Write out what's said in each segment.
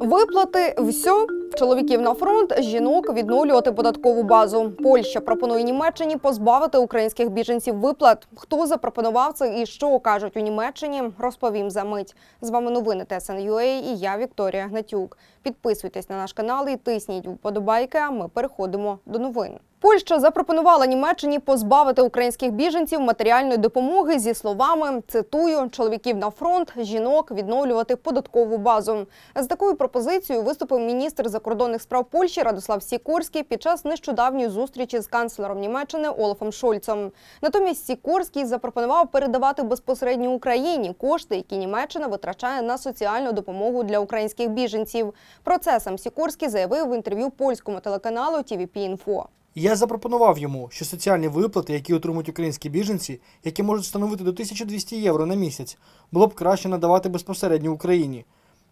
Виплати все. Чоловіків на фронт, жінок відновлювати податкову базу. Польща пропонує Німеччині позбавити українських біженців виплат. Хто запропонував це і що кажуть у Німеччині, розповім за мить. З вами новини ТСН.UA і я Вікторія Гнатюк. Підписуйтесь на наш канал і тисніть вподобайки. А ми переходимо до новин. Польща запропонувала Німеччині позбавити українських біженців матеріальної допомоги зі словами цитую чоловіків на фронт, жінок відновлювати податкову базу. З такою пропозицією виступив міністр закордонних справ Польщі Радослав Сікорський під час нещодавньої зустрічі з канцлером Німеччини Олафом Шольцем. Натомість Сікорський запропонував передавати безпосередньо Україні кошти, які Німеччина витрачає на соціальну допомогу для українських біженців. Про це сам Сікорський заявив в інтерв'ю польському телеканалу TVP-Info. Я запропонував йому, що соціальні виплати, які отримують українські біженці, які можуть становити до 1200 євро на місяць, було б краще надавати безпосередньо Україні.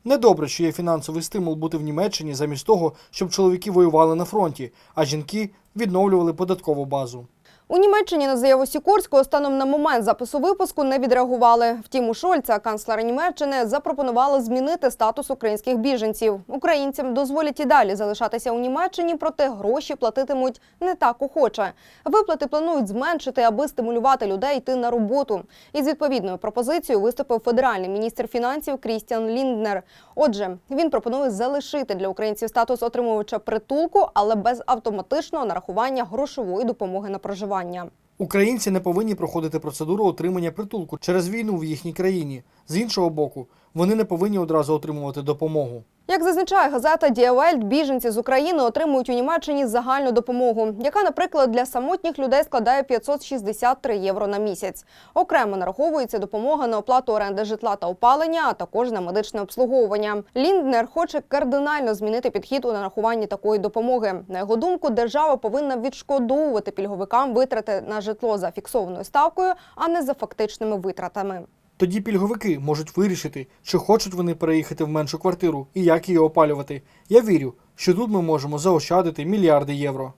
Недобре, що є фінансовий стимул бути в Німеччині замість того, щоб чоловіки воювали на фронті, а жінки відновлювали податкову базу. У Німеччині на заяву Сікорського станом на момент запису випуску не відреагували. Втім, у Шольца, канцлера Німеччини, запропонували змінити статус українських біженців. Українцям дозволять і далі залишатися у Німеччині, проте гроші платитимуть не так охоче. Виплати планують зменшити, аби стимулювати людей йти на роботу. Із відповідною пропозицією виступив федеральний міністр фінансів Крістіан Лінднер. Отже, він пропонує залишити для українців статус отримувача притулку, але без автоматичного нарахування грошової допомоги на проживання. Українці не повинні проходити процедуру отримання притулку через війну в їхній країні. З іншого боку, вони не повинні одразу отримувати допомогу. Як зазначає газета Діавельт, біженці з України отримують у Німеччині загальну допомогу, яка, наприклад, для самотніх людей складає 563 євро на місяць. Окремо нараховується допомога на оплату оренди житла та опалення, а також на медичне обслуговування. Лінднер хоче кардинально змінити підхід у нарахуванні такої допомоги. На його думку, держава повинна відшкодовувати пільговикам витрати на житло за фіксованою ставкою, а не за фактичними витратами. Тоді пільговики можуть вирішити, чи хочуть вони переїхати в меншу квартиру і як її опалювати. Я вірю, що тут ми можемо заощадити мільярди євро.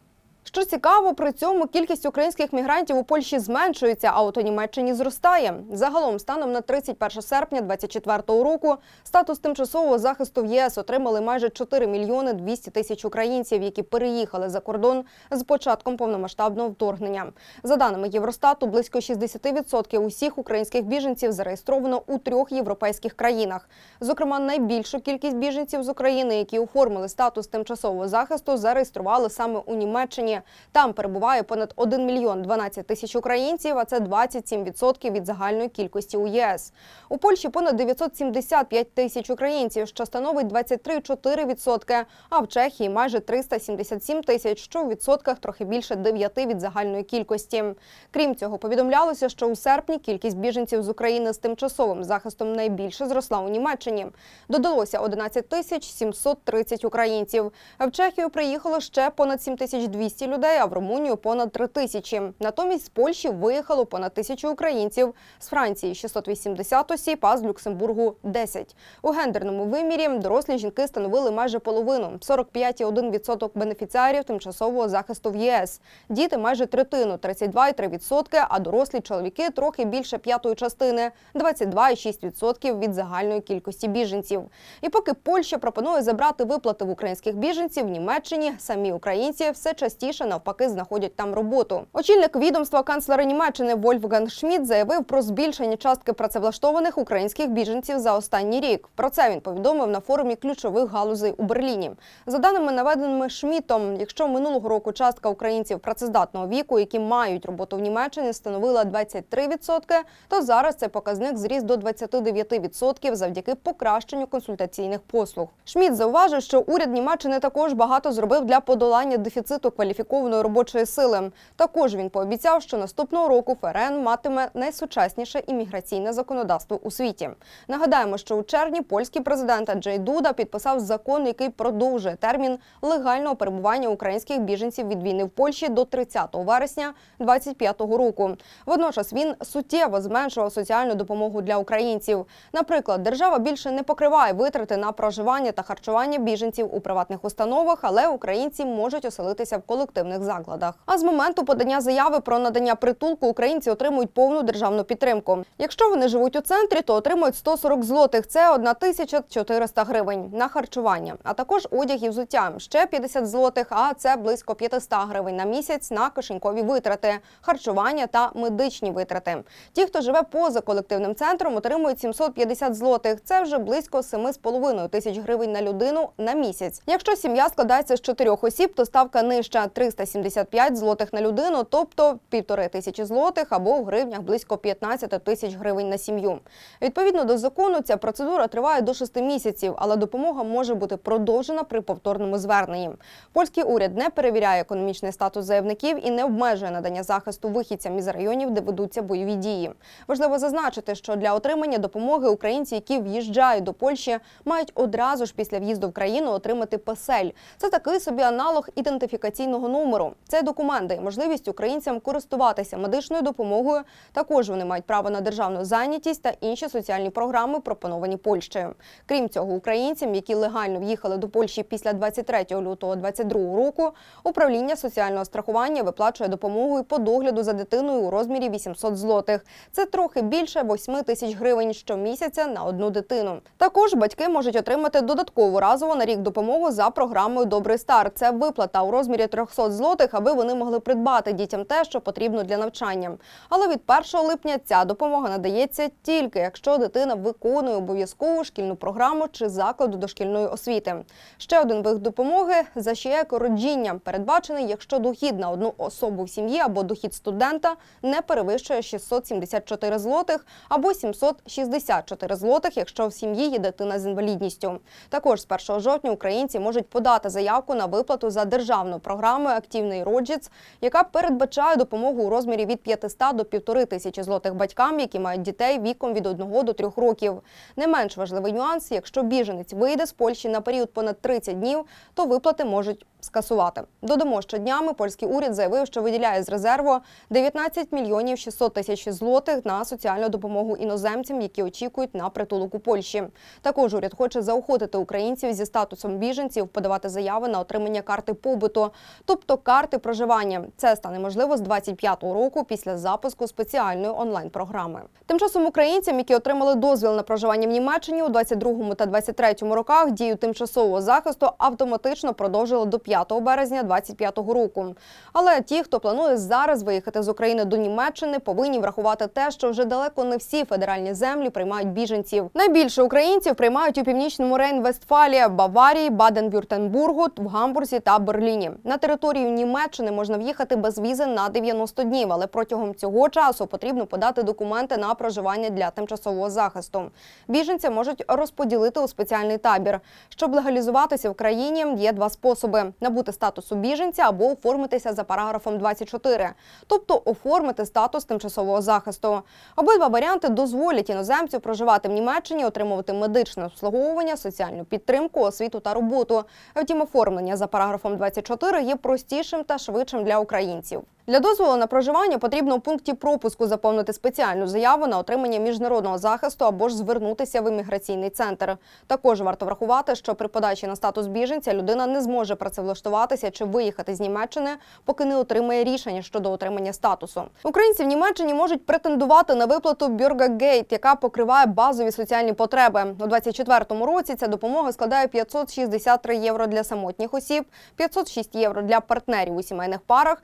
Що цікаво, при цьому кількість українських мігрантів у Польщі зменшується, а от у Німеччині зростає. Загалом, станом на 31 серпня 2024 року, статус тимчасового захисту в ЄС отримали майже 4 мільйони 200 тисяч українців, які переїхали за кордон з початком повномасштабного вторгнення. За даними Євростату, близько 60% усіх українських біженців зареєстровано у трьох європейських країнах. Зокрема, найбільшу кількість біженців з України, які оформили статус тимчасового захисту, зареєстрували саме у Німеччині. Там перебуває понад 1 мільйон 12 тисяч українців, а це 27% від загальної кількості у ЄС. У Польщі понад 975 тисяч українців, що становить 23,4%, а в Чехії майже 377 тисяч, що у відсотках трохи більше 9 від загальної кількості. Крім цього, повідомлялося, що у серпні кількість біженців з України з тимчасовим захистом найбільше зросла у Німеччині. Додалося 11 тисяч 730 українців. А в Чехію приїхало ще понад 7200 людей, а в Румунію понад 3 тисячі. Натомість з Польщі виїхало понад тисячу українців, з Франції 680 осіб, а з Люксембургу 10. У гендерному вимірі дорослі жінки становили майже половину 45,1% бенефіціарів тимчасового захисту в ЄС. Діти майже третину 32,3%, а дорослі чоловіки трохи більше п'ятої частини 22,6% від загальної кількості біженців. І поки Польща пропонує забрати виплати в українських біженців в Німеччині, самі українці все частіше навпаки знаходять там роботу. Очільник відомства канцлера Німеччини Вольфганг Шмідт заявив про збільшення частки працевлаштованих українських біженців за останній рік. Про це він повідомив на форумі ключових галузей у Берліні. За даними наведеними Шмітом, якщо минулого року частка українців працездатного віку, які мають роботу в Німеччині, становила 23%, то зараз цей показник зріс до 29% завдяки покращенню консультаційних послуг. Шміт зауважив, що уряд Німеччини також багато зробив для подолання дефіциту кваліфікованої робочої сили. Також він пообіцяв, що наступного року ФРН матиме найсучасніше імміграційне законодавство у світі. Нагадаємо, що у червні польський президент Джей Дуда підписав закон, який продовжує термін легального перебування українських біженців від війни в Польщі до 30 вересня 2025 року. Водночас він суттєво зменшував соціальну допомогу для українців. Наприклад, держава більше не покриває витрати на проживання та харчування біженців у приватних установах, але українці можуть оселитися в колективних спортивних закладах. А з моменту подання заяви про надання притулку українці отримують повну державну підтримку. Якщо вони живуть у центрі, то отримують 140 злотих. Це 1400 гривень на харчування, а також одяг і взуття. Ще 50 злотих, а це близько 500 гривень на місяць на кишенькові витрати, харчування та медичні витрати. Ті, хто живе поза колективним центром, отримують 750 злотих. Це вже близько 7,5 тисяч гривень на людину на місяць. Якщо сім'я складається з чотирьох осіб, то ставка нижча 375 злотих на людину, тобто півтори тисячі злотих або у гривнях близько 15 тисяч гривень на сім'ю. Відповідно до закону, ця процедура триває до 6 місяців, але допомога може бути продовжена при повторному зверненні. Польський уряд не перевіряє економічний статус заявників і не обмежує надання захисту вихідцям із районів, де ведуться бойові дії. Важливо зазначити, що для отримання допомоги українці, які в'їжджають до Польщі, мають одразу ж після в'їзду в країну отримати песель. Це такий собі аналог ідентифікаційного номеру. Цей документ дає можливість українцям користуватися медичною допомогою. Також вони мають право на державну зайнятість та інші соціальні програми, пропоновані Польщею. Крім цього, українцям, які легально в'їхали до Польщі після 23 лютого 2022 року, управління соціального страхування виплачує допомогу і по догляду за дитиною у розмірі 800 злотих. Це трохи більше 8 тисяч гривень щомісяця на одну дитину. Також батьки можуть отримати додаткову разово на рік допомогу за програмою Добрий старт. Це виплата у розмірі 300 злотих, аби вони могли придбати дітям те, що потрібно для навчання. Але від 1 липня ця допомога надається тільки якщо дитина виконує обов'язкову шкільну програму чи закладу дошкільної освіти. Ще один вид допомоги за роджіння передбачений, якщо дохід на одну особу в сім'ї або дохід студента не перевищує 674 злотих або 764 злотих, якщо в сім'ї є дитина з інвалідністю. Також з 1 жовтня українці можуть подати заявку на виплату за державною програмою Активний роджіц, яка передбачає допомогу у розмірі від 500 до 1,5 тисячі злотих батькам, які мають дітей віком від 1 до 3 років. Не менш важливий нюанс, якщо біженець вийде з Польщі на період понад 30 днів, то виплати можуть скасувати. Додамо, що днями польський уряд заявив, що виділяє з резерву 19 мільйонів 600 тисяч злотих на соціальну допомогу іноземцям, які очікують на притулок у Польщі. Також уряд хоче заохотити українців зі статусом біженців подавати заяви на отримання карти побуту, тобто карти проживання. Це стане можливо з 25-го року після запуску спеціальної онлайн-програми. Тим часом українцям, які отримали дозвіл на проживання в Німеччині у 22-му та 23-му роках, дію тимчасового захисту автоматично продовжили до 5 березня 25-го року. Але ті, хто планує зараз виїхати з України до Німеччини, повинні врахувати те, що вже далеко не всі федеральні землі приймають біженців. Найбільше українців приймають у північному Рейн-Вестфалії, Баварії, Баден-Вюртенбургу, в Гамбурзі та Берліні. На територію Німеччини можна в'їхати без візи на 90 днів, але протягом цього часу потрібно подати документи на проживання для тимчасового захисту. Біженця можуть розподілити у спеціальний табір. Щоб легалізуватися в країні, є два способи: набути статусу біженця або оформитися за параграфом 24, тобто оформити статус тимчасового захисту. Обидва варіанти дозволять іноземцю проживати в Німеччині, отримувати медичне обслуговування, соціальну підтримку, освіту та роботу. Втім, оформлення за параграфом 24 є простішим та швидшим для українців. Для дозволу на проживання потрібно у пункті пропуску заповнити спеціальну заяву на отримання міжнародного захисту або ж звернутися в імміграційний центр. Також варто врахувати, що при подачі на статус біженця людина не зможе працевлаштуватися чи виїхати з Німеччини, поки не отримає рішення щодо отримання статусу. Українці в Німеччині можуть претендувати на виплату Бюргагейт, яка покриває базові соціальні потреби. У 2024 році ця допомога складає 563 євро для самотніх осіб, 506 євро для партнерів у сімейних парах,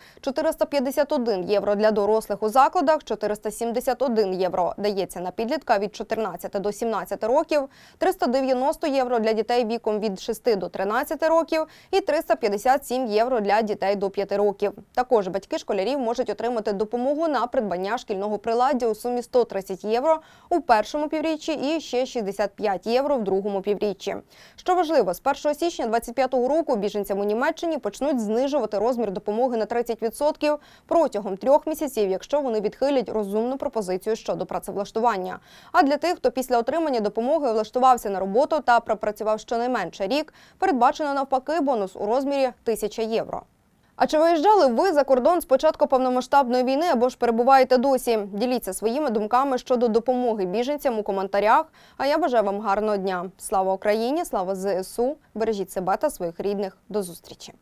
451 євро для дорослих у закладах, 471 євро дається на підлітка від 14 до 17 років, 390 євро для дітей віком від 6 до 13 років і 357 євро для дітей до 5 років. Також батьки школярів можуть отримати допомогу на придбання шкільного приладдя у сумі 130 євро у першому півріччі і ще 65 євро в другому півріччі. Що важливо, з 1 січня 2025 року біженцям у Німеччині почнуть знижувати розмір допомоги на 30% протягом трьох місяців, якщо вони відхилять розумну пропозицію щодо працевлаштування. А для тих, хто після отримання допомоги влаштувався на роботу та пропрацював щонайменше рік, передбачено навпаки бонус у розмірі 1000 євро. А чи виїжджали ви за кордон з початку повномасштабної війни або ж перебуваєте досі? Діліться своїми думками щодо допомоги біженцям у коментарях. А я бажаю вам гарного дня. Слава Україні! Слава ЗСУ! Бережіть себе та своїх рідних. До зустрічі!